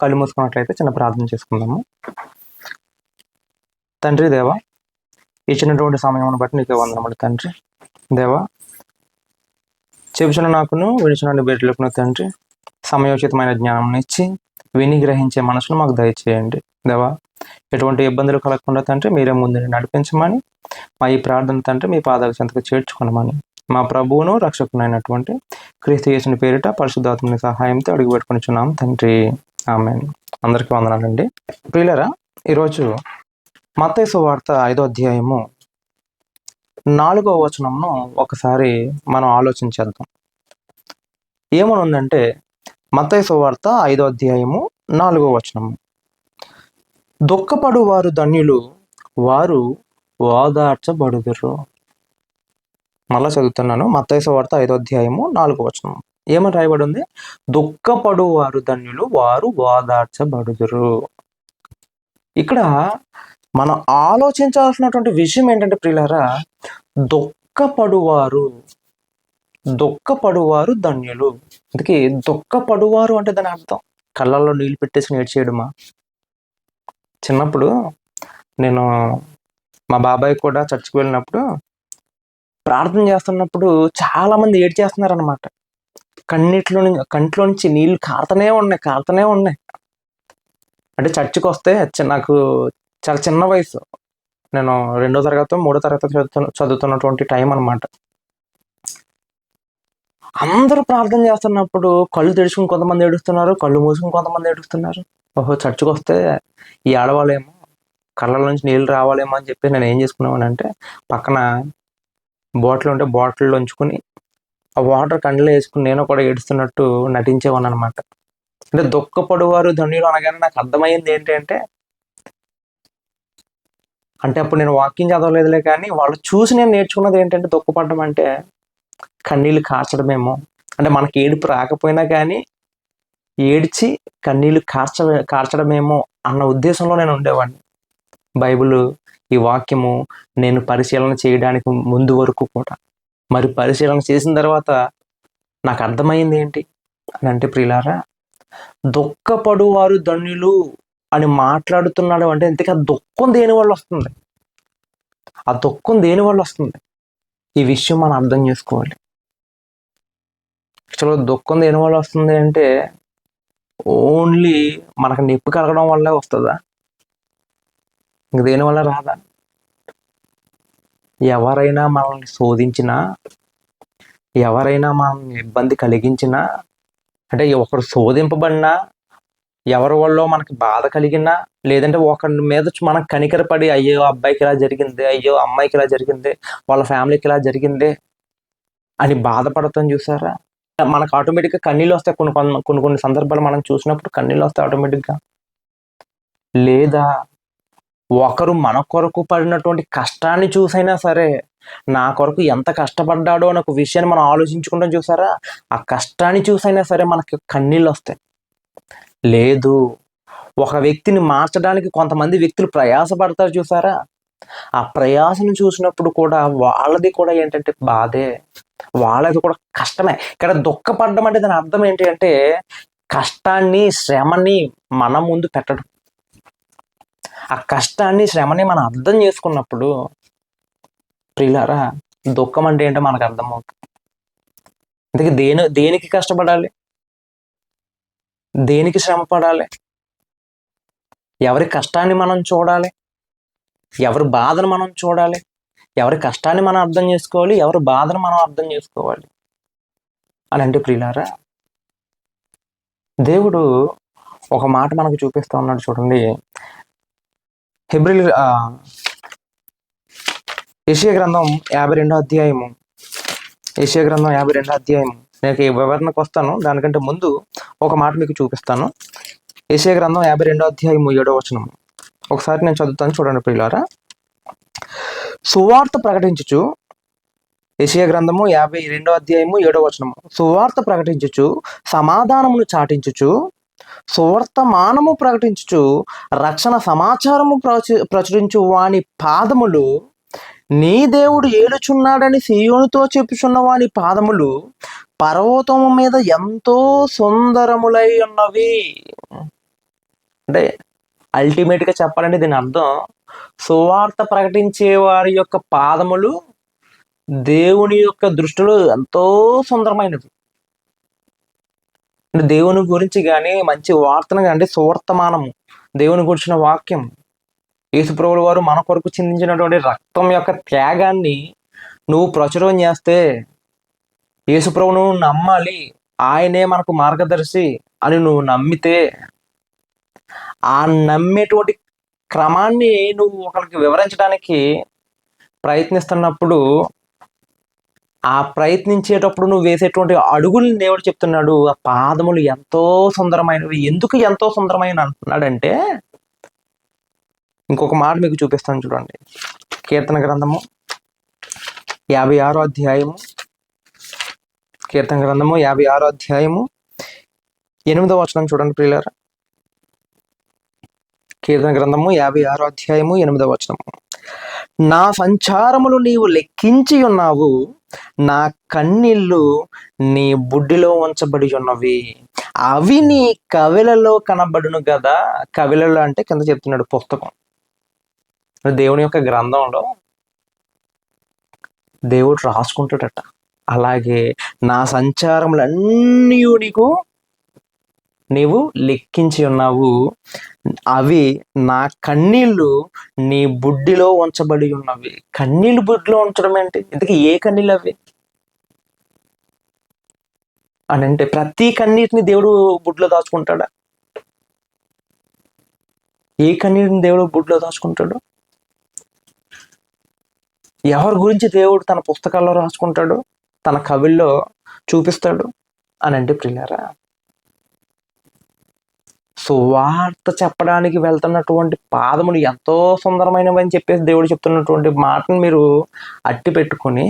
కళ్ళు మూసుకున్నట్లయితే చిన్న ప్రార్థన చేసుకుందాము. తండ్రి దేవా ఇచ్చినటువంటి సమయమును బట్టి నీకే వందనములు తండ్రి. దేవా చెబుచున్న నాకును విడిచిన బిడ్డలకును తండ్రి సమయోచితమైన జ్ఞానం ఇచ్చి విని గ్రహించే మనసును మాకు దయచేయండి. దేవా ఎటువంటి ఇబ్బందులు కలగకుండా తండ్రి మీరే ముందు నడిపించమని మా ఈ ప్రార్థన తండ్రి మీ పాదాల చెంతకు చేర్చుకున్నామని మా ప్రభువును రక్షకునైనటువంటి క్రీస్తు చేసిన పేరిట పరిశుద్ధాత్మని సహాయంతో అడుగు పెట్టుకునిచున్నాం తండ్రి. ఆమె అందరికీ వందనాలండి. ప్రియులరా ఈరోజు మత్తైసు వార్త ఐదో అధ్యాయము నాలుగో వచనంను ఒకసారి మనం ఆలోచించేద్దాం ఏమనుందంటే మత్తైసు వార్త ఐదో అధ్యాయము నాలుగో వచనము. దుఃఖపడు వారు ధన్యులు వారు ఓదార్చబడుదురు. మళ్ళా చదువుతున్నాను. మత్తైసు వార్త ఐదో అధ్యాయము నాలుగు వచనం. ఏమని రాయబడి ఉంది దుఃఖపడు వారు ధన్యులు వారు వాదార్చబడుదురు. ఇక్కడ మనం ఆలోచించాల్సినటువంటి విషయం ఏంటంటే ప్రియులారా దుఃఖపడువారు దుఃఖపడువారు ధన్యులు. అందుకే దుఃఖపడువారు అంటే దాని అర్థం. కళ్ళల్లో నీళ్ళు పెట్టేసి నేర్చేయడమా చిన్నప్పుడు నేను మా బాబాయ్ కూడా చర్చికి వెళ్ళినప్పుడు ప్రార్థన చేస్తున్నప్పుడు చాలా మంది ఏడ్ చేస్తున్నారు అనమాట కన్నీటిలో నుంచి కంట్లో నుంచి నీళ్ళు కారుతూనే ఉన్నాయి కారుతూనే ఉన్నాయి. అంటే చర్చికి వస్తే నాకు చాలా చిన్న వయసు. నేను రెండో తరగతి మూడో తరగతి చదువుతున్న చదువుతున్నటువంటి టైం అన్నమాట. అందరూ ప్రార్థన చేస్తున్నప్పుడు కళ్ళు తెడుచుకుని కొంతమంది ఏడుస్తున్నారు కళ్ళు మూసుకుని కొంతమంది ఏడుస్తున్నారు. ఓహో చర్చికి వస్తే ఈ ఆడవాళ్ళేమో కళ్ళ నుంచి నీళ్ళు రావాలేమో అని చెప్పి నేను ఏం చేసుకున్నాను అంటే పక్కన బాటిల్ ఉంటే బాటిల్ ఉంచుకుని ఆ వాటర్ కండ్లో వేసుకుని నేను కూడా ఏడుస్తున్నట్టు నటించేవాను అనమాట అంటే దుఃఖపడువారు ధన్యులు అనగానే నాకు అర్థమైంది ఏంటంటే అంటే అంటే అప్పుడు నేను వాకింగ్ చదవలేదులే కానీ వాళ్ళు చూసి నేను నేర్చుకున్నది ఏంటంటే దుఃఖపడడం అంటే కన్నీళ్ళు కార్చడమేమో. అంటే మనకి ఏడుపు రాకపోయినా కానీ ఏడ్చి కన్నీళ్ళు కార్చ కార్చడమేమో అన్న ఉద్దేశంలో నేను ఉండేవాడిని. బైబిల్ ఈ వాక్యము నేను పరిశీలన చేయడానికి ముందు వరకు కూడా. మరి పరిశీలన చేసిన తర్వాత నాకు అర్థమైంది ఏంటి? అని అంటే ప్రియులారా దుఃఖపడువారు ధన్యులు అని మాట్లాడుతున్నాడు అంటే ఇంతకీ ఆ దుఃఖం దేని వల్ల వస్తుంది? ఆ దుఃఖం దేని వల్ల వస్తుంది? ఈ విషయం మనం అర్థం చేసుకోవాలి. యాక్చువల్గా దుఃఖం దేని వల్ల వస్తుంది అంటే ఓన్లీ మనకు నొప్పి కలగడం వల్లే వస్తుందా? ఇంక దేని వల్ల రాదా? ఎవరైనా మనల్ని శోధించినా ఎవరైనా మనల్ని ఇబ్బంది కలిగించినా అంటే ఒకరు శోధింపబడినా ఎవరి వల్ల మనకి బాధ కలిగినా లేదంటే ఒకరి మీద మనం కనికరపడి అయ్యో అబ్బాయికి ఇలా జరిగింది అయ్యో అమ్మాయికి ఇలా జరిగింది వాళ్ళ ఫ్యామిలీకి ఇలా జరిగింది అని బాధపడతాం చూసారా? మనకు ఆటోమేటిక్గా కన్నీళ్ళు వస్తాయి కొన్ని కొన్ని కొన్ని కొన్ని సందర్భాలు మనం చూసినప్పుడు కన్నీళ్ళు వస్తాయి ఆటోమేటిక్గా. లేదా ఒకరు మన కొరకు పడినటువంటి కష్టాన్ని చూసైనా సరే నా కొరకు ఎంత కష్టపడ్డాడో అనే ఒక విషయాన్ని మనం ఆలోచించుకుంటాం చూసారా? ఆ కష్టాన్ని చూసైనా సరే మనకి కన్నీళ్ళు వస్తాయి లేదు ఒక వ్యక్తిని మార్చడానికి కొంతమంది వ్యక్తులు ప్రయాసపడతారు చూసారా? ఆ ప్రయాసను చూసినప్పుడు కూడా వాళ్ళది కూడా ఏంటంటే బాధే. వాళ్ళది కూడా కష్టమే. ఇక్కడ దుఃఖపడడం అంటే దాని అర్థం ఏంటి అంటే కష్టాన్ని శ్రమని మన ముందు పెట్టడం. ఆ కష్టాన్ని శ్రమని మనం అర్థం చేసుకున్నప్పుడు ప్రియులారా దుఃఖం అంటే ఏంటో మనకు అర్థమవుతుంది. అందుకే దేని దేనికి కష్టపడాలి? దేనికి శ్రమ పడాలి? ఎవరి కష్టాన్ని మనం చూడాలి? ఎవరి బాధను మనం చూడాలి? ఎవరి కష్టాన్ని మనం అర్థం చేసుకోవాలి? ఎవరి బాధను మనం అర్థం చేసుకోవాలి? అని అంటే ప్రియులారా దేవుడు ఒక మాట మనకు చూపిస్తూ ఉన్నాడు చూడండి. హెబ్రిల్ ఏషియా గ్రంథం యాభై రెండో అధ్యాయము. ఏషియా గ్రంథం యాభై రెండో అధ్యాయము. నేను ఈ వివరణకు వస్తాను. దానికంటే ముందు ఒక మాట మీకు చూపిస్తాను. ఏషియా గ్రంథం యాభై రెండో అధ్యాయము ఏడో వచనము. ఒకసారి నేను చదువుతాను చూడండి ప్రియులారా. సువార్త ప్రకటించుచు ఏషియా గ్రంథము యాభై రెండో అధ్యాయము ఏడో వచనము. సువార్త ప్రకటించుచు సమాధానమును చాటించుచు సువర్తమానము ప్రకటించుచు రక్షణ సమాచారము ప్రచు ప్రచురించు వాని పాదములు నీ దేవుడు ఏలుచున్నాడని సీయోనితో చెప్పుచున్న వాని పాదములు పర్వతము మీద ఎంతో సుందరములై ఉన్నవి. అంటే అల్టిమేట్గా చెప్పాలంటే దీని అర్థం సువార్త ప్రకటించే వారి యొక్క పాదములు దేవుని యొక్క దృష్టిలో ఎంతో సుందరమైనవి. అంటే దేవుని గురించి కానీ మంచి వార్తను కానీ సువర్తమానము. దేవుని గురించిన వాక్యం. యేసుప్రభుడు వారు మన కొరకు చిందించినటువంటి రక్తం యొక్క త్యాగాన్ని నువ్వు ప్రచురం చేస్తే యేసుప్రభును నమ్మాలి. ఆయనే మనకు మార్గదర్శి అని నువ్వు నమ్మితే ఆ నమ్మేటువంటి క్రమాన్ని నువ్వు ఒకరికి వివరించడానికి ప్రయత్నిస్తున్నప్పుడు ఆ ప్రయత్నించేటప్పుడు నువ్వు వేసేటువంటి అడుగులు దేవుడు చెప్తున్నాడు ఆ పాదములు ఎంతో సుందరమైనవి ఎందుకు ఎంతో సుందరమైన అంటున్నాడంటే ఇంకొక మాట మీకు చూపిస్తాను చూడండి. కీర్తన గ్రంథము యాభై ఆరో అధ్యాయము. కీర్తన గ్రంథము యాభై ఆరో అధ్యాయము. ఎనిమిదో వచనం చూడండి ప్రియులారా. కీర్తన గ్రంథము యాభై ఆరో అధ్యాయము ఎనిమిదో వచనము. నా సంచారములు నీవు లెక్కించి ఉన్నావు. నా కన్నీళ్ళు నీ బుడ్డిలో ఉంచబడి ఉన్నవి. అవి నీ కవిలలో కనబడును కదా కవిలలో అంటే కింద చెప్తున్నాడు పుస్తకం. దేవుని యొక్క గ్రంథంలో దేవుడు రాసుకుంటాడట. అలాగే నా సంచారములన్నీ నీకు నీవు లెక్కించి ఉన్నావు. అవి నా కన్నీళ్ళు నీ బుడ్డిలో ఉంచబడి ఉన్నవి. కన్నీళ్ళు బుడ్డిలో ఉంచడం ఏంటి? ఇంతకీ ఏ కన్నీళ్ళు అవి? అని అంటే ప్రతి కన్నీటిని దేవుడు బుడ్లో దాచుకుంటాడా? ఏ కన్నీటిని దేవుడు బుడ్లో దాచుకుంటాడు? ఎవరి గురించి దేవుడు తన పుస్తకాల్లో రాసుకుంటాడు? తన కవిల్లో చూపిస్తాడు? అని అంటే ప్రియారా సువార్త చెప్పడానికి వెళ్తున్నటువంటి పాదములు ఎంతో సుందరమైనవి అని చెప్పేసి దేవుడు చెప్తున్నటువంటి మాటను మీరు అట్టి పెట్టుకొని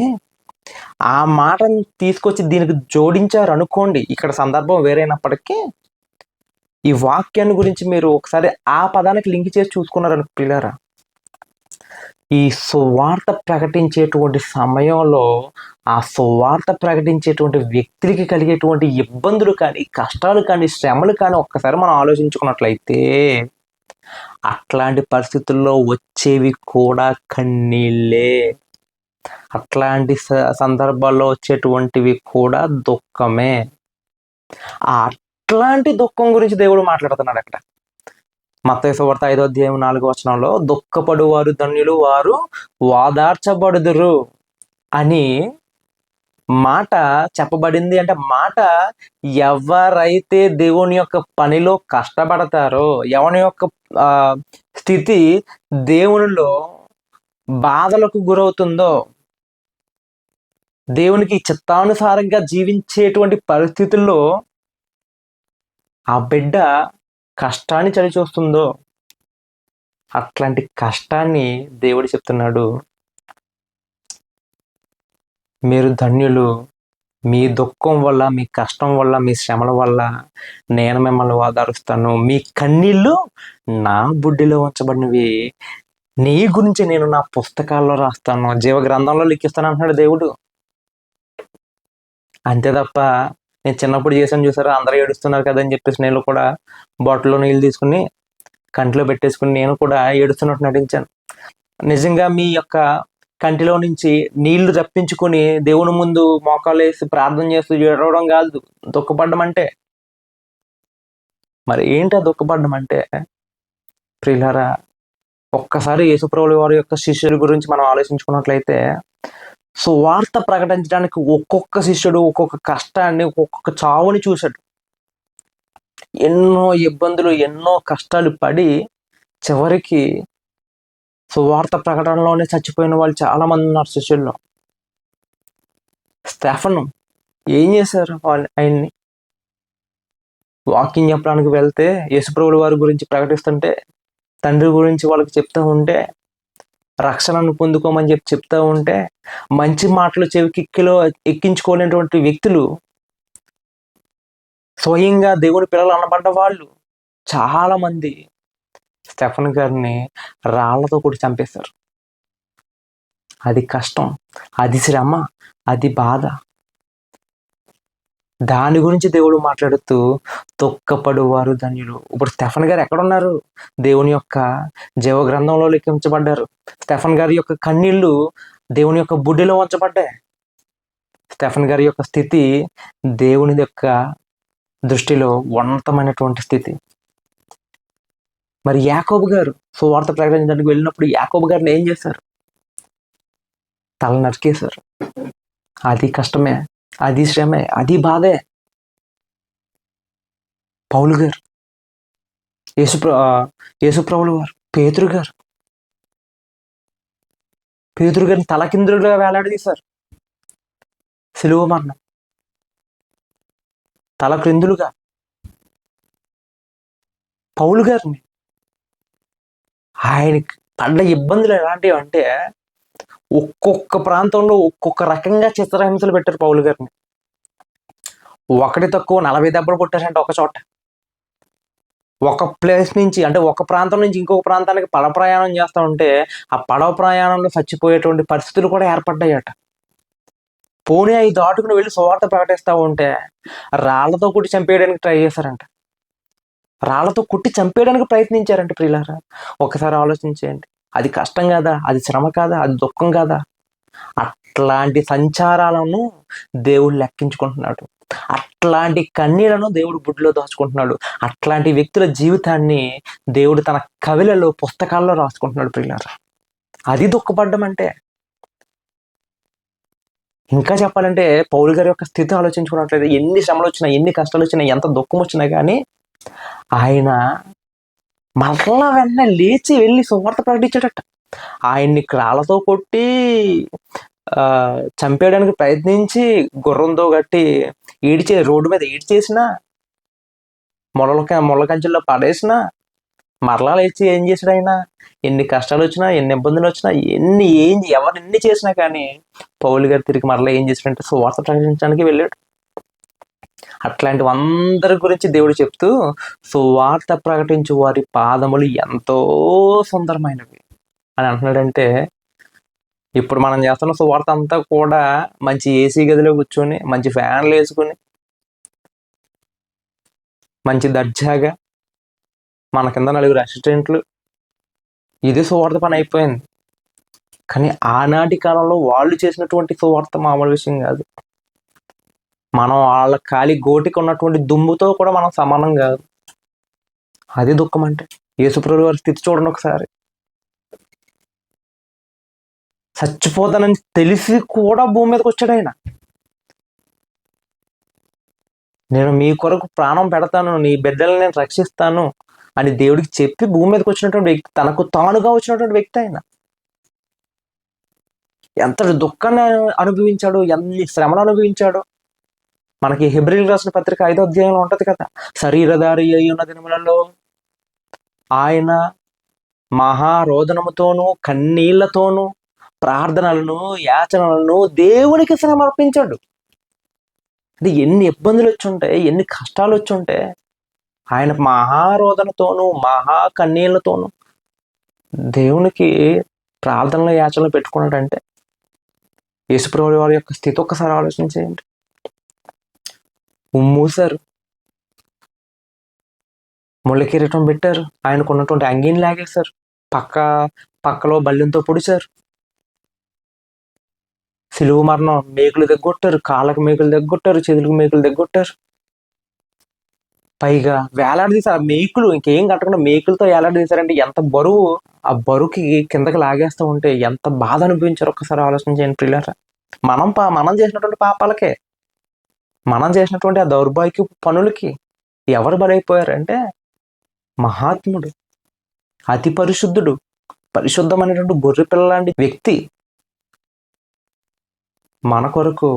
ఆ మాటను తీసుకొచ్చి దీనికి జోడించారు అనుకోండి ఇక్కడ సందర్భం వేరైనప్పటికీ ఈ వాక్యాన్ని గురించి మీరు ఒకసారి ఆ పదానికి లింక్ చేసి చూసుకున్నారు పిల్లరా? ఈ సువార్త ప్రకటించేటువంటి సమయంలో ఆ సువార్త ప్రకటించేటువంటి వ్యక్తులకి కలిగేటువంటి ఇబ్బందులు కానీ కష్టాలు కానీ శ్రమలు కానీ ఒక్కసారి మనం ఆలోచించుకున్నట్లయితే అట్లాంటి పరిస్థితుల్లో వచ్చేవి కూడా కన్నీళ్ళే. అట్లాంటి సందర్భాల్లో వచ్చేటువంటివి కూడా దుఃఖమే. అట్లాంటి దుఃఖం గురించి దేవుడు మాట్లాడుతున్నాడు అక్కడ మత్తైసవార్త ఐదో అధ్యాయం నాలుగో వచనంలో దుఃఖపడు వారు ధన్యులు వారు వాదార్చబడుదురు అని మాట చెప్పబడింది. అంటే మాట ఎవరైతే దేవుని యొక్క పనిలో కష్టపడతారో ఎవని యొక్క స్థితి దేవునిలో బాధలకు గురవుతుందో దేవునికి చిత్తానుసారంగా జీవించేటువంటి పరిస్థితుల్లో ఆ బిడ్డ కష్టాన్ని చలి చూస్తుందో అట్లాంటి కష్టాన్ని దేవుడు చెప్తున్నాడు. మీరు ధన్యులు మీ దుఃఖం వల్ల మీ కష్టం వల్ల మీ శ్రమల వల్ల నేను మిమ్మల్ని ఓదారుస్తాను. మీ కన్నీళ్ళు నా బుడ్డిలో ఉంచబడినవి. నీ గురించి నేను నా పుస్తకాల్లో రాస్తాను. జీవ గ్రంథంలో లిఖిస్తాను అంటున్నాడు దేవుడు. అంతే తప్ప నేను చిన్నప్పుడు చేశాను చూసారా? అందరూ ఏడుస్తున్నారు కదా అని చెప్పేసి నేను కూడా బాటిల్లో నీళ్ళు తీసుకుని కంటిలో పెట్టేసుకుని నేను కూడా ఏడుస్తున్నట్టు నటించాను. నిజంగా మీ యొక్క కంటిలో నుంచి నీళ్ళు తప్పించుకొని దేవుని ముందు మోకాలు వేసి ప్రార్థన చేస్తూ ఏడవడం కాదు. దుఃఖపడడం అంటే. మరి ఏంటి దుఃఖపడ్డం అంటే? ప్రియులారా ఒక్కసారి యేసుప్రభుల వారి యొక్క శిష్యుల గురించి మనం ఆలోచించుకున్నట్లయితే సువార్త ప్రకటించడానికి ఒక్కొక్క శిష్యుడు ఒక్కొక్క కష్టాన్ని ఒక్కొక్క చావుని చూశాడు. ఎన్నో ఇబ్బందులు ఎన్నో కష్టాలు పడి చివరికి సువార్త ప్రకటనలోనే చచ్చిపోయిన వాళ్ళు చాలా మంది ఉన్నారు శిష్యుల్లో. స్టెఫను ఏం చేశారు వాళ్ళు ఆయన్ని? వాకింగ్ చెప్పడానికి వెళ్తే యేసుప్రభుల వారి గురించి ప్రకటిస్తుంటే తండ్రి గురించి వాళ్ళకి చెప్తూ ఉంటే రక్షణను పొందుకోమని చెప్పి చెప్తూ ఉంటే మంచి మాటలు చెవికిక్కిలో ఎక్కించుకోలేనటువంటి వ్యక్తులు స్వయంగా దేవుని పిల్లలు అనబడ్డ వాళ్ళు చాలా మంది స్టెఫన్ గారిని రాళ్ళతో కూడా చంపేశారు. అది కష్టం అది శ్రమ అది బాధ. దాని గురించి దేవుడు మాట్లాడుతూ తొక్కపడు వారు ధన్యులు. ఇప్పుడు స్టెఫన్ గారు ఎక్కడ ఉన్నారు దేవుని యొక్క జీవ గ్రంథంలో లెక్కించబడ్డారు స్టెఫన్ గారి యొక్క కన్నీళ్ళు దేవుని యొక్క బుడ్డిలో ఉంచబడ్డాయి స్టెఫన్ గారి యొక్క స్థితి దేవుని యొక్క దృష్టిలో ఉన్నతమైనటువంటి స్థితి. మరి యాకోబు గారు సువార్త ప్రకటించడానికి వెళ్ళినప్పుడు యాకోబు గారిని ఏం చేశారు? తల నరికేశారు. అది కష్టమే. అది శ్రమే అది బాధే. పౌలు గారు యేసుప్ర యేసుప్రభులు గారు పేతురు గారు. పేతురు గారిని తలకిందులుగా వేలాడదీశారు. సిలువ మరణం. తలక్రిందులుగా పౌలు గారిని ఆయనకి పడ్డ ఇబ్బందులు ఎలాంటివి అంటే ఒక్కొక్క ప్రాంతంలో ఒక్కొక్క రకంగా చిత్రహింసలు పెట్టారు పౌలు గారిని. ఒకటి తక్కువ నలభై దెబ్బలు కొట్టారంటే ఒక చోట. ఒక ప్లేస్ నుంచి అంటే ఒక ప్రాంతం నుంచి ఇంకొక ప్రాంతానికి పడవ ప్రయాణం చేస్తూ ఉంటే ఆ పడవ ప్రయాణంలో చచ్చిపోయేటువంటి పరిస్థితులు కూడా ఏర్పడ్డాయట. పోనీ అవి దాటుకుని వెళ్ళి సువార్త ప్రకటిస్తూ ఉంటే రాళ్ళతో కుట్టి చంపేయడానికి ట్రై చేశారంట. రాళ్ళతో కుట్టి చంపేయడానికి ప్రయత్నించారంట ప్రియులారా. ఒకసారి ఆలోచించేయండి. అది కష్టం కాదా? అది శ్రమ కాదా? అది దుఃఖం కాదా? అట్లాంటి సంచారాలను దేవుడు లెక్కించుకుంటున్నాడు. అట్లాంటి కన్నీళ్ళను దేవుడు బుడ్డిలో దాచుకుంటున్నాడు. అట్లాంటి వ్యక్తుల జీవితాన్ని దేవుడు తన కవిలలో పుస్తకాల్లో రాసుకుంటున్నాడు ప్రియులారా. అది దుఃఖపడ్డం అంటే. ఇంకా చెప్పాలంటే పౌలు గారి యొక్క స్థితి ఆలోచించుకున్నట్లయితే ఎన్ని శ్రమలు వచ్చినా ఎన్ని కష్టాలు వచ్చినా ఎంత దుఃఖం వచ్చినా కానీ ఆయన మరలా వెన్న లేచి వెళ్ళి సువార్త ప్రకటించాడట ఆయన్ని క్రాళ్ళతో కొట్టి చంపేయడానికి ప్రయత్నించి గుర్రంతో కట్టి ఈడ్చే రోడ్డు మీద ఈడ్చేసిన మొలక మొల కంచెల్లో పడేసిన మరలా లేచి ఏం చేశాడు ఆయన ఎన్ని కష్టాలు వచ్చినా ఎన్ని ఇబ్బందులు వచ్చినా ఎన్ని ఏం ఎవరు ఎన్ని చేసినా కానీ పౌలు గారు తిరిగి మరలా ఏం చేశాడంటే సువార్త ప్రకటించడానికి వెళ్ళాడు. అట్లాంటి అందరి గురించి దేవుడు చెప్తూ సువార్త ప్రకటించు వారి పాదములు ఎంతో సుందరమైనవి. అని అంటున్నాడంటే ఇప్పుడు మనం చేస్తున్న సువార్త అంతా కూడా మంచి ఏసీ గదిలో కూర్చొని మంచి ఫ్యాన్లు వేసుకుని మంచి దర్జాగా మన కింద నలుగురు అసిస్టెంట్లు ఇది సువార్త పని అయిపోయింది. కానీ ఆనాటి కాలంలో వాళ్ళు చేసినటువంటి సువార్త మామూలు విషయం కాదు. మనం వాళ్ళ ఖాళీ గోటికి ఉన్నటువంటి దుమ్ముతో కూడా మనం సమానం కాదు. అది దుఃఖం అంటే. యేసుప్రభు వారి స్థితి చూడండి ఒకసారి. చచ్చిపోతానని తెలిసి కూడా భూమి మీదకి వచ్చాడు ఆయన. నేను మీ కొరకు ప్రాణం పెడతాను నీ బిడ్డల్ని నేను రక్షిస్తాను అని దేవుడికి చెప్పి భూమి మీదకి వచ్చినటువంటి వ్యక్తి తనకు తానుగా వచ్చినటువంటి వ్యక్తి ఆయన. ఎంత దుఃఖాన్ని అనుభవించాడు ఎన్ని శ్రమలు అనుభవించాడు. మనకి హిబ్రిల్ రాసిన పత్రిక ఐదో అధ్యాయంలో ఉంటుంది కదా శరీరధారి అయి ఉన్న దినములలో ఆయన మహారోదనముతోనూ కన్నీళ్ళతోనూ ప్రార్థనలను యాచనలను దేవునికి సమర్పించాడు. అంటే ఎన్ని ఇబ్బందులు వచ్చుంటే ఎన్ని కష్టాలు వచ్చుంటే ఆయన మహారోదనతోనూ మహా కన్నీళ్ళతోనూ దేవునికి ప్రార్థనలు యాచనలు పెట్టుకున్నాడంటే యేసుప్రభు వారి యొక్క స్థితి ఒక్కసారి ఆలోచన చేయండి. ఉమ్మూసారు ముళ్ళ కిరీటం పెట్టారు. ఆయనకు ఉన్నటువంటి అంగీని లాగేశారు. పక్క పక్కలో బల్లెంతో పొడిచారు. సిలువు మరణం మేకులు దగ్గొట్టారు. కాళ్ళకు మేకులు దగ్గొట్టారు. చేతులకు మేకులు దగ్గొట్టారు. పైగా వేలాడదీశారు ఆ మేకులు ఇంకేం కట్టకుండా మేకులతో వేలాడదీశారంటే ఎంత బరువు. ఆ బరువుకి కిందకి లాగేస్తూ ఉంటే ఎంత బాధ అనిపించారు. ఒక్కసారి ఆలోచన చేయండి పిల్లరా మనం పా మనం చేసినటువంటి పాపాలకే. మనం చేసినటువంటి ఆ దౌర్భాగ్య పనులకి ఎవరు బలైపోయారంటే మహాత్ముడు అతి పరిశుద్ధుడు పరిశుద్ధమైనటువంటి గొర్రె పిల్ల లాంటి వ్యక్తి మన కొరకు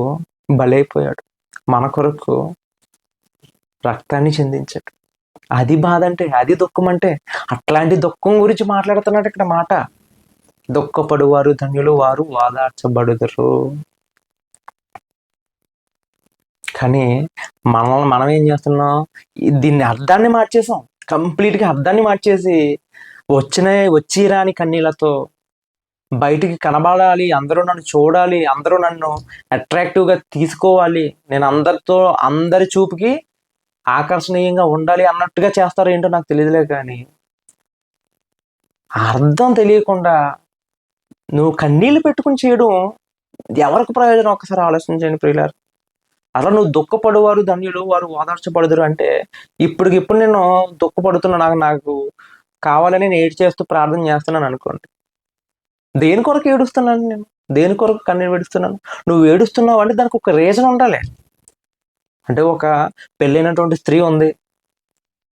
బలైపోయాడు మన కొరకు రక్తాన్ని చెందించాడు. అది బాధ అంటే అది దుఃఖం అంటే అట్లాంటి దుఃఖం గురించి మాట్లాడుతున్నాడు ఇక్కడ మాట. దుఃఖపడువారు ధన్యులు వారు వాదార్చబడుదరు. కానీ మనం మనం ఏం చేస్తున్నాం? దీన్ని అర్థాన్ని మార్చేసాం. కంప్లీట్గా అర్థాన్ని మార్చేసి వచ్చిన వచ్చి రాని కన్నీళ్ళతో బయటికి కనబడాలి అందరూ నన్ను చూడాలి అందరూ నన్ను అట్రాక్టివ్గా తీసుకోవాలి నేను అందరితో అందరి చూపుకి ఆకర్షణీయంగా ఉండాలి అన్నట్టుగా చేస్తారో ఏంటో నాకు తెలియదులే కానీ అర్థం తెలియకుండా నువ్వు కన్నీళ్ళు పెట్టుకుని చేయడం ఎవరికి ప్రయోజనం? ఒకసారి ఆలోచించండి ప్రియులారు. అలా నువ్వు దుఃఖపడేవారు ధన్యులు వారు ఓదార్చబడదురు అంటే ఇప్పటికిప్పుడు నేను దుఃఖపడుతున్నా నాకు నాకు కావాలని నేను ఏడు చేస్తూ ప్రార్థన చేస్తున్నాను అనుకోండి. దేని కొరకు ఏడుస్తున్నాను నేను? దేని కొరకు కన్నీరు పెడుస్తున్నాను నువ్వు ఏడుస్తున్నావు అంటే దానికి ఒక రీజన్ ఉండాలి. అంటే ఒక పెళ్ళైనటువంటి స్త్రీ ఉంది.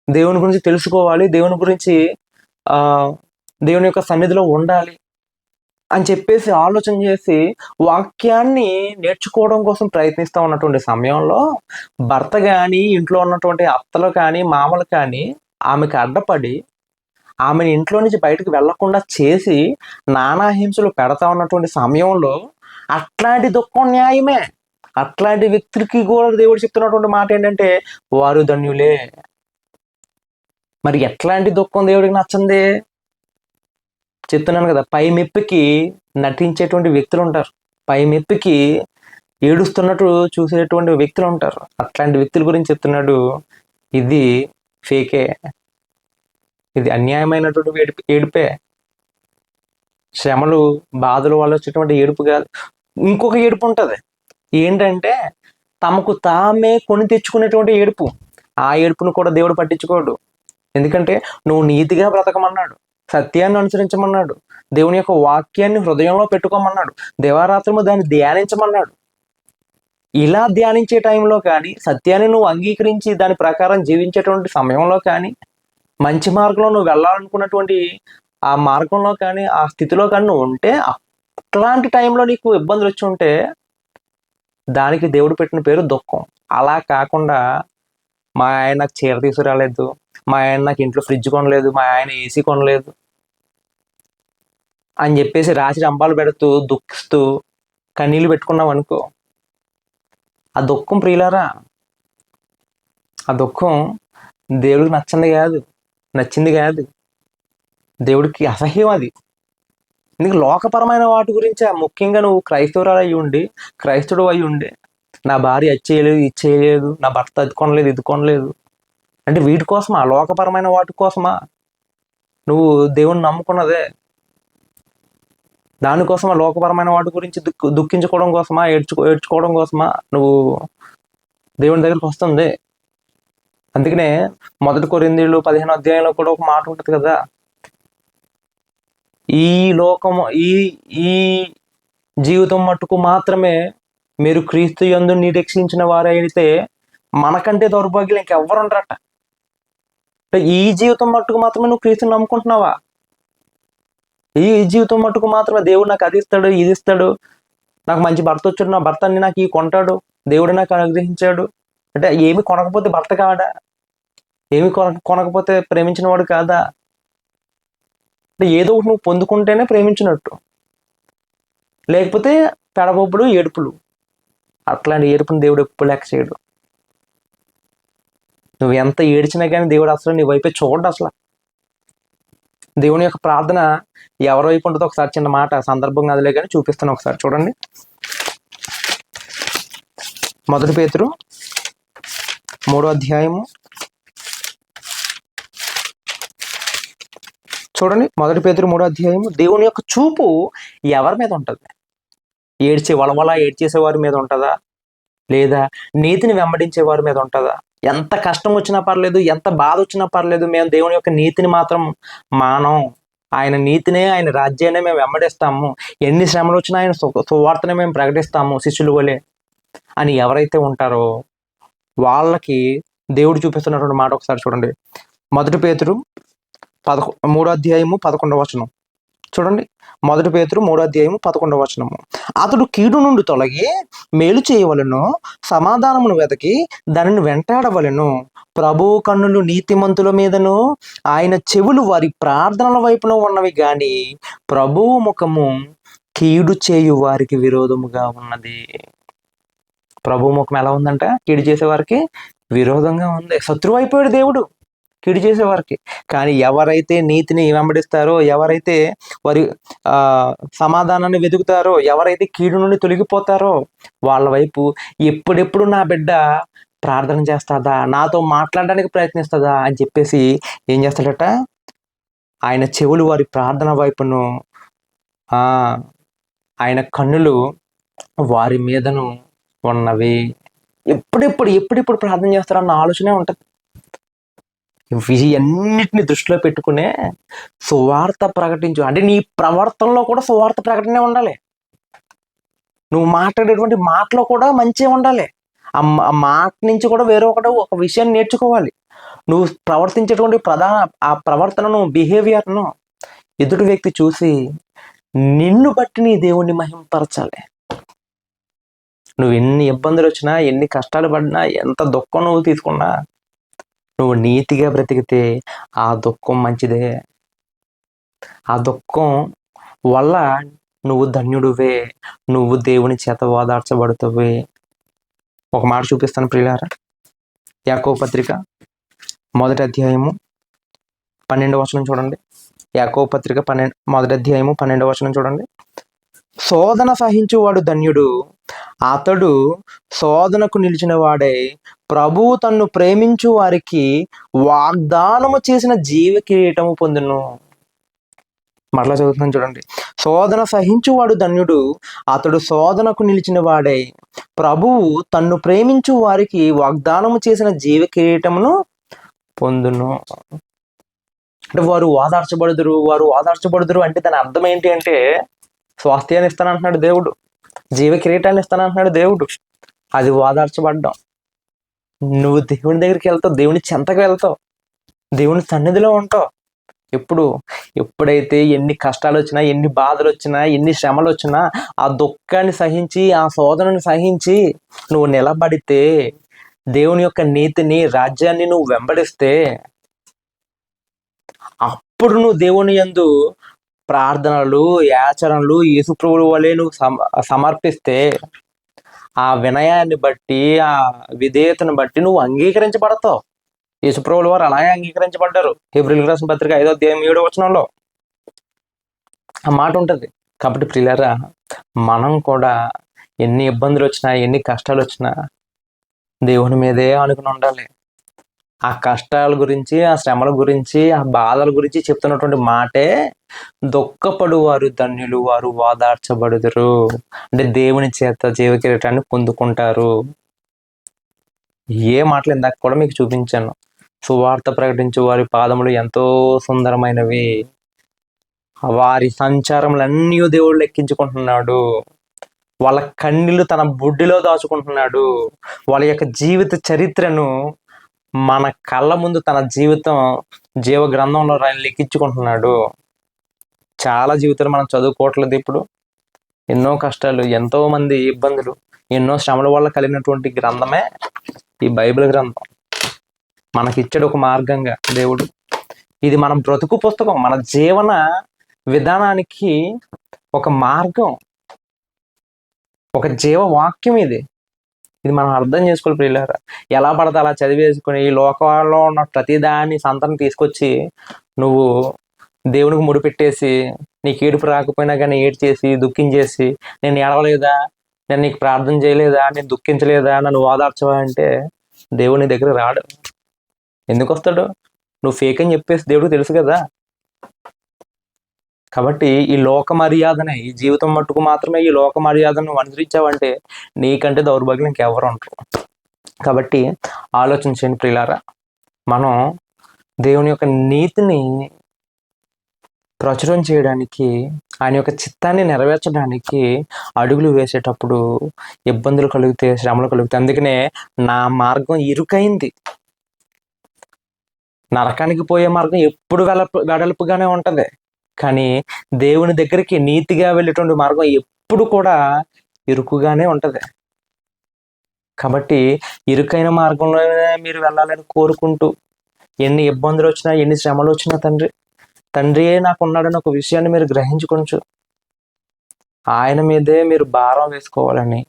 దేవుని గురించి తెలుసుకోవాలి దేవుని గురించి దేవుని యొక్క సన్నిధిలో ఉండాలి. అని చెప్పేసి ఆలోచన చేసి వాక్యాన్ని నేర్చుకోవడం కోసం ప్రయత్నిస్తూ ఉన్నటువంటి సమయంలో భర్త కానీ ఇంట్లో ఉన్నటువంటి అత్తలు కానీ మామలు కానీ ఆమెకు అడ్డపడి ఆమెను ఇంట్లో నుంచి బయటకు వెళ్ళకుండా చేసి నానా హింసలు పెడతా ఉన్నటువంటి సమయంలో అట్లాంటి దుఃఖం న్యాయమే. అట్లాంటి వ్యక్తులకి కూడా దేవుడు చెప్తున్నటువంటి మాట ఏంటంటే వారు ధన్యులే. మరి ఎట్లాంటి దుఃఖం దేవుడికి నచ్చంది? చెప్తున్నాను కదా పై మెప్పికి నటించేటువంటి వ్యక్తులు ఉంటారు పై మెప్పికి ఏడుస్తున్నట్టు చూసేటువంటి వ్యక్తులు ఉంటారు అట్లాంటి వ్యక్తుల గురించి చెప్తున్నాడు ఇది ఫేకే. ఇది అన్యాయమైనటువంటి ఏడుపు ఏడుపే. శ్రమలు బాధలు వల్ల వచ్చేటువంటి ఏడుపు కాదు ఇంకొక ఏడుపు ఉంటుంది ఏంటంటే తమకు తామే కొని తెచ్చుకునేటువంటి ఏడుపు. ఆ ఏడుపును కూడా దేవుడు పట్టించుకోడు. ఎందుకంటే నువ్వు నీతిగా బ్రతకమన్నాడు. సత్యాన్ని అనుసరించమన్నాడు. దేవుని యొక్క వాక్యాన్ని హృదయంలో పెట్టుకోమన్నాడు. దేవారాత్రము దాన్ని ధ్యానించమన్నాడు. ఇలా ధ్యానించే టైంలో కానీ సత్యాన్ని నువ్వు అంగీకరించి దాని ప్రకారం జీవించేటువంటి సమయంలో కానీ మంచి మార్గంలో నువ్వు వెళ్ళాలనుకున్నటువంటి ఆ మార్గంలో కానీ ఆ స్థితిలో కానీ నువ్వు ఉంటే అట్లాంటి టైంలో నీకు ఇబ్బందులు వచ్చి ఉంటే దానికి దేవుడు పెట్టిన పేరు దుఃఖం. అలా కాకుండా మా ఆయన నాకు చీర తీసుకురాలేదు. మా ఆయన నాకు ఇంట్లో ఫ్రిడ్జ్ కొనలేదు మా ఆయన ఏసీ కొనలేదు అని చెప్పేసి రాసి రంపాలు పెడుతూ దుఃఖిస్తూ కన్నీళ్ళు పెట్టుకున్నాం అనుకో. ఆ దుఃఖం ప్రియులారా ఆ దుఃఖం దేవుడికి నచ్చింది కాదు నచ్చింది కాదు. దేవుడికి అసహ్యం అది. నీకు లోకపరమైన వాటి గురించి ముఖ్యంగా నువ్వు క్రైస్తవురాలు అయి ఉండి క్రైస్తవుడు అయి ఉండి నా భార్య అది చేయలేదు ఇది చేయలేదు నా భర్త అది కొనలేదు ఇది కొనలేదు అంటే వీటి కోసమా? లోకపరమైన వాటి కోసమా? నువ్వు దేవుణ్ణి నమ్ముకున్నదే. దానికోసమా లోకపరమైన వాటి గురించి దుఃఖ దుఃఖించుకోవడం కోసమా? ఏడ్చుకో ఏడ్చుకోవడం కోసమా? నువ్వు దేవుని దగ్గరికి వస్తుంది. అందుకనే మొదటి కొరిందీళ్ళు పదిహేను అధ్యాయంలో కూడా ఒక మాట ఉంటుంది కదా. ఈ లోకము ఈ ఈ జీవితం మట్టుకు మాత్రమే మీరు క్రీస్తు యందు నిరీక్షించిన వారైతే మనకంటే దౌర్భాగ్యులు ఇంకెవ్వరు ఉండరట అంటే ఈ జీవితం మట్టుకు మాత్రమే నువ్వు క్రీస్తుని నమ్ముకుంటున్నావా? ఈ జీవితం మట్టుకు మాత్రమే దేవుడు నాకు అది ఇస్తాడు ఇది ఇస్తాడు నాకు మంచి భర్త వచ్చాడు నా భర్తని నాకు ఈ కొంటాడు దేవుడు నాకు అనుగ్రహించాడు. అంటే ఏమి కొనకపోతే భర్త కాడా? ఏమి కొన కొనకపోతే ప్రేమించిన వాడు కాదా? అంటే ఏదో ఒకటి నువ్వు పొందుకుంటేనే ప్రేమించినట్టు. లేకపోతే పెడబొబ్బులు ఏడుపులు. అట్లాంటి ఏడుపుని దేవుడు ఎప్పుడు లెక్క చేయడు. నువ్వు ఎంత ఏడ్చినా కానీ దేవుడు అసలు నీ వైపే చూడడు అసలు. దేవుని యొక్క ప్రార్థన ఎవరి వైపు ఉంటుందో ఒకసారి చిన్న మాట సందర్భం అదిలే కానీ చూపిస్తాను ఒకసారి. చూడండి. మొదటి పేతురు మూడో అధ్యాయము. చూడండి. మొదటి పేతురు మూడో అధ్యాయము. దేవుని యొక్క చూపు ఎవరి మీద ఉంటుంది? ఏడ్చే వలవల ఏడ్చేసే వారి మీద ఉంటుందా? లేదా నీతిని వెంబడించే వారి మీద ఉంటుందా? ఎంత కష్టం వచ్చినా పర్లేదు ఎంత బాధ వచ్చినా పర్లేదు మేము దేవుని యొక్క నీతిని మాత్రం మానం ఆయన నీతినే ఆయన రాజ్యాన్ని మేము వెంబడిస్తాము. ఎన్ని శ్రమలు వచ్చినా ఆయన సు- సువార్తనే మేము ప్రకటిస్తాము శిష్యులు వలె అని ఎవరైతే ఉంటారో వాళ్ళకి దేవుడు చూపిస్తున్నటువంటి మాట ఒకసారి చూడండి. మొదటి పేతుడు పదకొ మూడో అధ్యాయము పదకొండవ వచనం. చూడండి. మొదటి పేతురు మూడో అధ్యాయము పదకొండవ వచనము. అతడు కీడు నుండి తొలగి మేలు చేయవలను సమాధానమును వెతకి దానిని వెంటాడవలెను. ప్రభు కన్నులు నీతిమంతుల మీదను ఆయన చెవులు వారి ప్రార్థనల వైపున ఉన్నవి గాని ప్రభువు ముఖము కీడు చేయు వారికి విరోధముగా ఉన్నది. ప్రభు ముఖం ఎలా ఉందంట? కీడు చేసే వారికి విరోధంగా ఉంది. శత్రువు అయిపోయాడు దేవుడు. కీడు చేసేవారికి. కానీ ఎవరైతే నీతిని వెంబడిస్తారో ఎవరైతే వారి ఆ సమాధానాన్ని వెతుకుతారో ఎవరైతే కీడు నుండి తొలగిపోతారో వాళ్ళ వైపు ఎప్పుడెప్పుడు నా బిడ్డ ప్రార్థన చేస్తుందా నాతో మాట్లాడడానికి ప్రయత్నిస్తుందా అని చెప్పేసి ఏం చేస్తాడట? ఆయన చెవులు వారి ప్రార్థన వైపును ఆ ఆయన కన్నులు వారి మీదను ఉన్నవి. ఎప్పుడెప్పుడు ఎప్పుడెప్పుడు ప్రార్థన చేస్తారన్న ఆలోచనే ఉంటుంది. అన్నిటిని దృష్టిలో పెట్టుకునే సువార్త ప్రకటించు. అంటే నీ ప్రవర్తనలో కూడా సువార్త ప్రకటనే ఉండాలి. నువ్వు మాట్లాడేటువంటి మాటలో కూడా మంచిగా ఉండాలి. ఆ ఆ మాట నుంచి కూడా వేరే ఒకటి ఒక విషయాన్ని నేర్చుకోవాలి. నువ్వు ప్రవర్తించేటువంటి ప్రధాన ఆ ప్రవర్తనను బిహేవియర్ను ఎదుటి వ్యక్తి చూసి నిన్ను బట్టి నీ దేవుణ్ణి మహింపరచాలి. నువ్వు ఎన్ని ఇబ్బందులు వచ్చినా ఎన్ని కష్టాలు పడినా ఎంత దుఃఖం నువ్వు తీసుకున్నా నువ్వు నీతిగా బ్రతికితే ఆ దుఃఖం మంచిదే. ఆ దుఃఖం వల్ల నువ్వు ధన్యుడువే నువ్వు దేవుని చేత ఓదార్చబడుతువే. ఒక మాట చూపిస్తాను ప్రియులారా. యాకో పత్రిక మొదటి అధ్యాయము పన్నెండు వచనం చూడండి. యాకో పత్రిక పన్నెండు మొదటి అధ్యాయము పన్నెండు వచనం చూడండి. శోధన సహించువాడు ధన్యుడు. అతడు శోధనకు నిలిచిన వాడై ప్రభువు తన్ను ప్రేమించు వారికి వాగ్దానము చేసిన జీవ కిరీటము పొందును. మరలా చదువుతున్నాను చూడండి. శోధన సహించువాడు ధన్యుడు అతడు శోధనకు నిలిచిన వాడై ప్రభువు తన్ను ప్రేమించు వారికి వాగ్దానము చేసిన జీవ కిరీటమును పొందును. అంటే వారు ఓదార్చబడుదురు వారు ఓదార్చబడుదురు అంటే దాని అర్థం ఏంటి అంటే స్వాస్థ్యాన్ని ఇస్తానంటున్నాడు దేవుడు. జీవ కిరీటాన్ని ఇస్తానంటున్నాడు దేవుడు. అది ఓదార్చబడ్డం. నువ్వు దేవుని దగ్గరికి వెళ్తావు దేవుని చెంతకు వెళ్తావు దేవుని సన్నిధిలో ఉంటావు. ఎప్పుడు ఎప్పుడైతే ఎన్ని కష్టాలు వచ్చినా ఎన్ని బాధలు వచ్చినా ఎన్ని శ్రమలు వచ్చినా ఆ దుఃఖాన్ని సహించి ఆ శోధనను సహించి నువ్వు నిలబడితే దేవుని యొక్క నీతిని రాజ్యాన్ని నువ్వు వెంబడిస్తే అప్పుడు నువ్వు దేవుని యందు ప్రార్థనలు యాచరణలు యేసుప్రభుల వలె నువ్వు సమ సమర్పిస్తే ఆ వినయాన్ని బట్టి ఆ విధేయతను బట్టి నువ్వు అంగీకరించబడతావు. యేసుప్రభుల వారు అలాగే అంగీకరించబడ్డారు. హెబ్రిల్ రాసిన పత్రిక ఐదో అధ్యాయం ఏడో వచనంలో. ఆ మాట ఉంటుంది. కాబట్టి ప్రియులారా మనం కూడా ఎన్ని ఇబ్బందులు వచ్చినా ఎన్ని కష్టాలు వచ్చినా దేవుని మీదే అనుకుని ఉండాలి. ఆ కష్టాల గురించి ఆ శ్రమల గురించి ఆ బాధల గురించి చెప్తున్నటువంటి మాటే దుఃఖపడు వారు ధన్యులు వారు వాదార్చబడుదురు. అంటే దేవుని చేత జీవ కిరీటాన్ని పొందుకుంటారు. ఏ మాటలు ఇందాక కూడా మీకు చూపించాను. సువార్త ప్రకటించు వారి పాదములు ఎంతో సుందరమైనవి. వారి సంచారములన్నీ దేవుడు లెక్కించుకుంటున్నాడు. వాళ్ళ కన్నీళ్ళు తన బుడ్డిలో దాచుకుంటున్నాడు. వాళ్ళ యొక్క జీవిత చరిత్రను మన కళ్ళ ముందు తన జీవితం జీవ గ్రంథంలో ఆయన లెక్కించుకుంటున్నాడు చాలా జీవితాలు మనం చదువుకోవట్లేదు ఇప్పుడు. ఎన్నో కష్టాలు ఎంతో మంది ఇబ్బందులు ఎన్నో శ్రమల వల్ల కలిగినటువంటి గ్రంథమే ఈ బైబిల్ గ్రంథం. మనకిచ్చాడు ఒక మార్గంగా దేవుడు. ఇది మన బ్రతుకు పుస్తకం మన జీవన విధానానికి ఒక మార్గం. ఒక జీవ వాక్యం ఇది. ఇది మనం అర్థం చేసుకోవాలి ప్రియులారా. ఎలా పడితే అలా చదివేసుకుని ఈ లోకంలో ఉన్న ప్రతిదాన్ని సంతను తీసుకొచ్చి నువ్వు దేవునికి ముడిపెట్టేసి నీకు ఏడుపు రాకపోయినా కానీ ఏడు చేసి దుఃఖించేసి నేను ఏడవలేదా నేను నీకు ప్రార్థన చేయలేదా నేను దుఃఖించలేదా నన్ను ఓదార్చవా అంటే దేవుని దగ్గర రాడు. ఎందుకు వస్తాడు? నువ్వు ఫేక్ అని చెప్పేసి దేవుడికి తెలుసు కదా. కాబట్టి ఈ లోక మర్యాదనే ఈ జీవితం మట్టుకు మాత్రమే ఈ లోక మర్యాదను అనుసరించావంటే నీకంటే దౌర్భాగ్యం ఇంకెవరు ఉంటారు కాబట్టి ఆలోచించండి ప్రియులారా. మనం దేవుని యొక్క నీతిని ప్రచురం చేయడానికి ఆయన యొక్క చిత్తాన్ని నెరవేర్చడానికి అడుగులు వేసేటప్పుడు ఇబ్బందులు కలిగితే శ్రమలు కలిగితే అందుకనే నా మార్గం ఇరుకైంది. నరకానికి పోయే మార్గం ఎప్పుడు వెడల్పు వెడల్పుగానే ఉంటుంది. కానీ దేవుని దగ్గరికి నీతిగా వెళ్ళేటువంటి మార్గం ఎప్పుడు కూడా ఇరుకుగానే ఉంటుంది. కాబట్టి ఇరుకైన మార్గంలోనే మీరు వెళ్ళాలని కోరుకుంటూ ఎన్ని ఇబ్బందులు వచ్చినా ఎన్ని శ్రమలు వచ్చినా తండ్రి తండ్రియే నాకు ఉన్నాడని ఒక విషయాన్ని మీరు గ్రహించుకొనచ్చు ఆయన మీదే మీరు భారం వేసుకోవాలని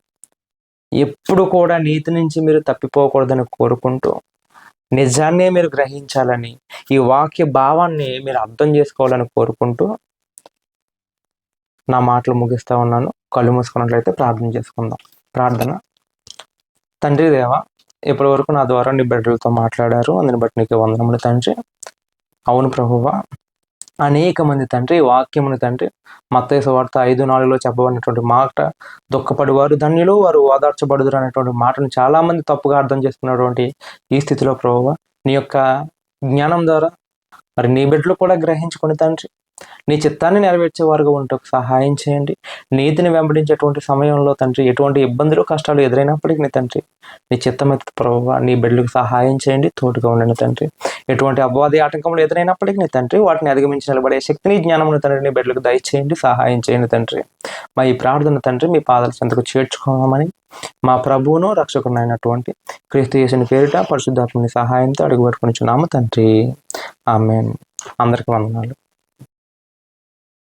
ఎప్పుడు కూడా నీతి నుంచి మీరు తప్పిపోకూడదని కోరుకుంటూ నిజాన్నే మీరు గ్రహించాలని ఈ వాక్య భావాన్ని మీరు అర్థం చేసుకోవాలని కోరుకుంటూ నా మాటలు ముగిస్తా ఉన్నాను. కళ్ళు మూసుకున్నట్లయితే ప్రార్థన చేసుకుందాం. ప్రార్థన. తండ్రి దేవ ఇప్పటి వరకు నా ద్వారా నీ బిడ్డలతో మాట్లాడారు. అందుని బట్టి నీకు వందనములు తండ్రి. అవును ప్రభువా అనేక మంది తండ్రి ఈ వాక్యముని తండ్రి మత్తయి వార్త ఐదు నాలుగులో చెప్పబడినటువంటి మాట దుఃఖపడివారు ధన్యులు వారు ఓదార్చబడుదురు అనేటువంటి మాటను చాలామంది తప్పుగా అర్థం చేసుకున్నటువంటి ఈ స్థితిలో ప్రభువ నీ యొక్క జ్ఞానం ద్వారా మరి నీ బిడ్డలు కూడా గ్రహించుకుని తండ్రి నీ చిత్తాన్ని నెరవేర్చే వారుగా ఉంటకు సహాయం చేయండి. నీతిని వెంబడించేటువంటి సమయంలో తండ్రి ఎటువంటి ఇబ్బందులు కష్టాలు ఎదురైనప్పటికీ నీ తండ్రి నీ చిత్తమైతే ప్రభావ నీ బిడ్డలకు సహాయం చేయండి తోడుగా ఉండండి తండ్రి. ఎటువంటి అపవాది ఆటంకములు ఎదురైనప్పటికీ నీ తండ్రి వాటిని అధిగమించి నిలబడే శక్తిని జ్ఞానమును తండ్రి నీ బిడ్డలకు దయచేయండి సహాయం చేయండి తండ్రి. మా ఈ ప్రార్థన తండ్రి మీ పాదాల చెంతకు చేర్చుకోమని మా ప్రభువును రక్షకునైనటువంటి క్రీస్తు చేసిన పేరిట పరిశుద్ధాత్మని సహాయంతో అడుగు పెట్టుకుని తండ్రి. ఆమె అందరికి వందనాలు.